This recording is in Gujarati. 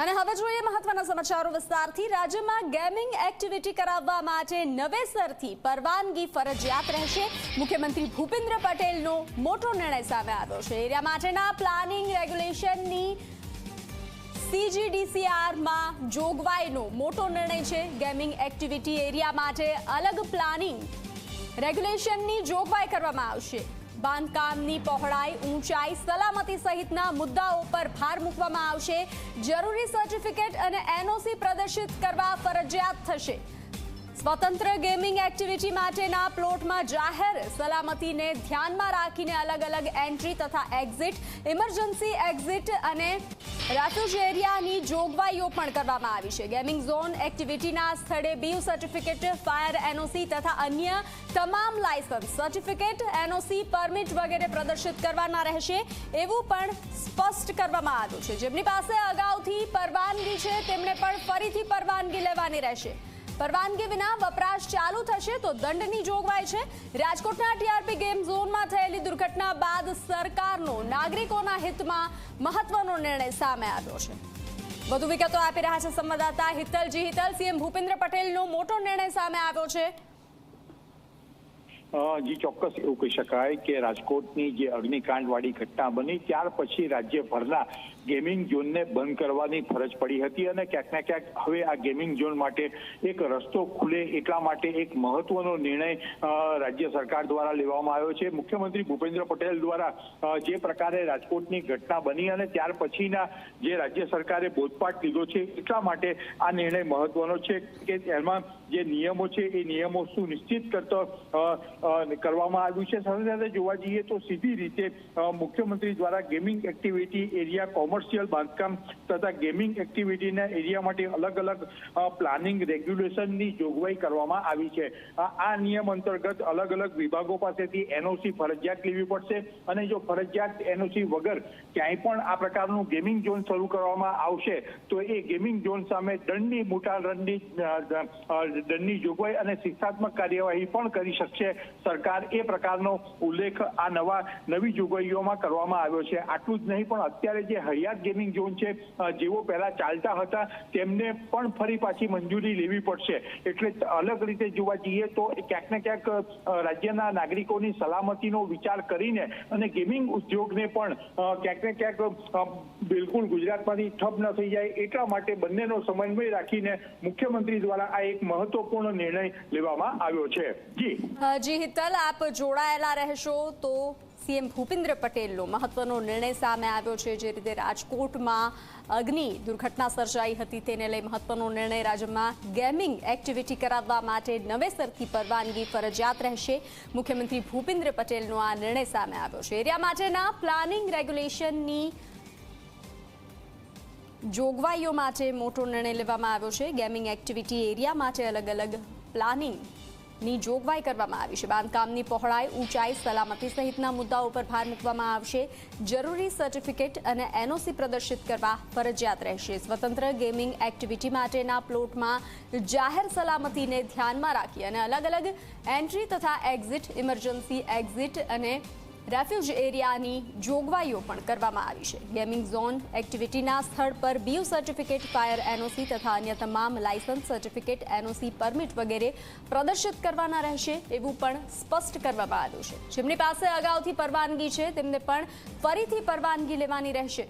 અને હવે જોઈએ મહત્વના સમાચારો વિસ્તારથી. રાજ્યમાં ગેમિંગ એક્ટિવિટી કરાવવા માટે નવેસરથી પરવાનગી ફરજિયાત રહેશે. મુખ્યમંત્રી ભૂપેન્દ્ર પટેલનો મોટો નિર્ણય સામે આવ્યો છે. એરિયા માટેના પ્લાનિંગ રેગ્યુલેશનની સીજીડીસીઆરમાં જોગવાઈનો મોટો નિર્ણય છે. ગેમિંગ એક્ટિવિટી એરિયા માટે અલગ પ્લાનિંગ રેગ્યુલેશનની જોગવાઈ કરવામાં આવશે. બાંધકામની પહોળાઈ, ઊંચાઈ, સલામતી સહિતના મુદ્દાઓ પર ભાર મૂકવામાં આવશે. જરૂરી સર્ટિફિકેટ અને એનઓસી પ્રદર્શિત કરવા ફરજિયાત થશે. સ્વતંત્ર ગેમિંગ એક્ટિવિટી માટેના પ્લોટમાં જાહેર સલામતીને ધ્યાનમાં રાખીને અલગ અલગ એન્ટ્રી તથા એક્ઝિટ, ઇમરજન્સી એક્ઝિટ અને રેફ્યુજ એરિયાની જોગવાઈઓ પણ કરવામાં આવી છે. ગેમિંગ ઝોન એક્ટિવિટીના સ્થળે બીયુ સર્ટિફિકેટ, ફાયર એનઓસી તથા અન્ય તમામ લાયસન્સ, સર્ટિફિકેટ, એનઓસી, પરમિટ વગેરે પ્રદર્શિત કરવાના રહેશે એવું પણ સ્પષ્ટ કરવામાં આવ્યું છે. જેમની પાસે અગાઉથી પરવાનગી છે, તેમણે પણ ફરીથી પરવાનગી લેવાની રહેશે. પરવાનગી વિના વપરાશ ચાલુ થશે તો દંડની જોગવાઈ છે. રાજકોટના ટીઆરપી ગેમ ઝોનમાં થયેલી દુર્ઘટના બાદ સરકારનો નાગરિકોના હિતમાં મહત્વનો નિર્ણય સામે આવ્યો છે. વધુ વિગતો આપી રહ્યા છે સંવાદદાતા હિતલજી. હિતલ, સીએમ ભૂપેન્દ્ર પટેલનો મોટો નિર્ણય સામે આવ્યો છે. જી ચોક્કસ એવું કહી શકાય કે રાજકોટની જે અગ્નિકાંડવાળી ઘટના બની, ત્યાર પછી રાજ્યભરના ગેમિંગ ઝોનને બંધ કરવાની ફરજ પડી હતી અને ક્યાંક ને ક્યાંક હવે આ ગેમિંગ ઝોન માટે એક રસ્તો ખુલે એટલા માટે એક મહત્વનો નિર્ણય રાજ્ય સરકાર દ્વારા લેવામાં આવ્યો છે. મુખ્યમંત્રી ભૂપેન્દ્ર પટેલ દ્વારા જે પ્રકારે રાજકોટની ઘટના બની અને ત્યાર પછીના જે રાજ્ય સરકારે બોધપાઠ લીધો છે, એટલા માટે આ નિર્ણય મહત્વનો છે કે એમાં જે નિયમો છે, એ નિયમો સુનિશ્ચિત કરતો કરવામાં આવ્યું છે. સાથે સાથે જોવા જઈએ તો સીધી રીતે મુખ્યમંત્રી દ્વારા ગેમિંગ એક્ટિવિટી એરિયા કોમર્શિયલ બાંધકામ તથા ગેમિંગ એક્ટિવિટીના એરિયા માટે અલગ અલગ પ્લાનિંગ રેગ્યુલેશનની જોગવાઈ કરવામાં આવી છે. આ નિયમ અંતર્ગત અલગ અલગ વિભાગો પાસેથી એનઓસી ફરજિયાત લેવી પડશે અને જો ફરજિયાત એનઓસી વગર ક્યાંય પણ આ પ્રકારનું ગેમિંગ ઝોન શરૂ કરવામાં આવશે, તો એ ગેમિંગ ઝોન સામે દંડની, મોટા દંડની દંડની જોગવાઈ અને શિક્ષાત્મક કાર્યવાહી પણ કરી શકશે સરકાર એ પ્રકારનો ઉલ્લેખ આ નવા, નવી જોગવાઈઓમાં કરવામાં આવ્યો છે. આટલું જ નહીં, પણ અત્યારે જે હયાત ગેમિંગ ઝોન છે જેઓ પહેલા ચાલતા હતા, તેમને પણ ફરી પાછી મંજૂરી લેવી પડશે. એટલે અલગ રીતે જોવા જઈએ તો ક્યાંક ને ક્યાંક રાજ્યના નાગરિકોની સલામતીનો વિચાર કરીને અને ગેમિંગ ઉદ્યોગને પણ ક્યાંક ને ક્યાંક બિલકુલ ગુજરાતમાંથી ઠપ ન થઈ જાય એટલા માટે બંનેનો સમન્વય રાખીને મુખ્યમંત્રી દ્વારા આ એક મહત્વપૂર્ણ નિર્ણય લેવામાં આવ્યો છે. જી. જી હિતલ, આપ જોડાયેલા રહેશો તો સીએમ ભૂપેન્દ્ર પટેલનો મહત્વનો નિર્ણય સામે આવ્યો છે. જે રીતે રાજકોટમાં અગ્નિ દુર્ઘટના સર્જાઈ હતી, તેને લઈ મહત્વનો નિર્ણય રાજ્યમાં ગેમિંગ એક્ટિવિટી કરાવવા માટે નવેસરથી પરવાનગી ફરજિયાત રહેશે. મુખ્યમંત્રી ભૂપેન્દ્ર પટેલનો આ નિર્ણય સામે આવ્યો છે. એરિયા માટેના પ્લાનિંગ રેગ્યુલેશનની જોગવાઈઓ માટે મોટો નિર્ણય લેવામાં આવ્યો છે. ગેમિંગ એક્ટિવિટી એરિયા માટે અલગ અલગ પ્લાનિંગ ની જોગવાઈ કરવામાં આવી છે. બાંધકામની પહોળાઈ, ઊંચાઈ, સલામતી સહિતના મુદ્દાઓ પર ભાર મૂકવામાં આવશે. જરૂરી સર્ટિફિકેટ અને એનઓસી પ્રદર્શિત કરવા ફરજિયાત રહેશે. સ્વતંત્ર ગેમિંગ એક્ટિવિટી માટેના પ્લોટમાં જાહેર સલામતીને ધ્યાનમાં રાખી અને અલગ અલગ એન્ટ્રી તથા એક્ઝિટ, ઇમરજન્સી એક્ઝિટ અને રેફ્યુજ એરિયાની જોગવાઈઓ પણ કરવામાં આવી છે. ગેમિંગ ઝોન એક્ટિવિટીના સ્થળ પર બીયુ સર્ટિફિકેટ ફાયર એનઓસી તથા અન્ય તમામ લાયસન્સ સર્ટિફિકેટ એનઓસી પરમિટ વગેરે પ્રદર્શિત કરવાના રહેશે એવું પણ સ્પષ્ટ કરવામાં આવ્યું છે. જેમની પાસે અગાઉથી પરવાનગી છે, તેમને પણ ફરીથી પરવાનગી લેવાની રહેશે.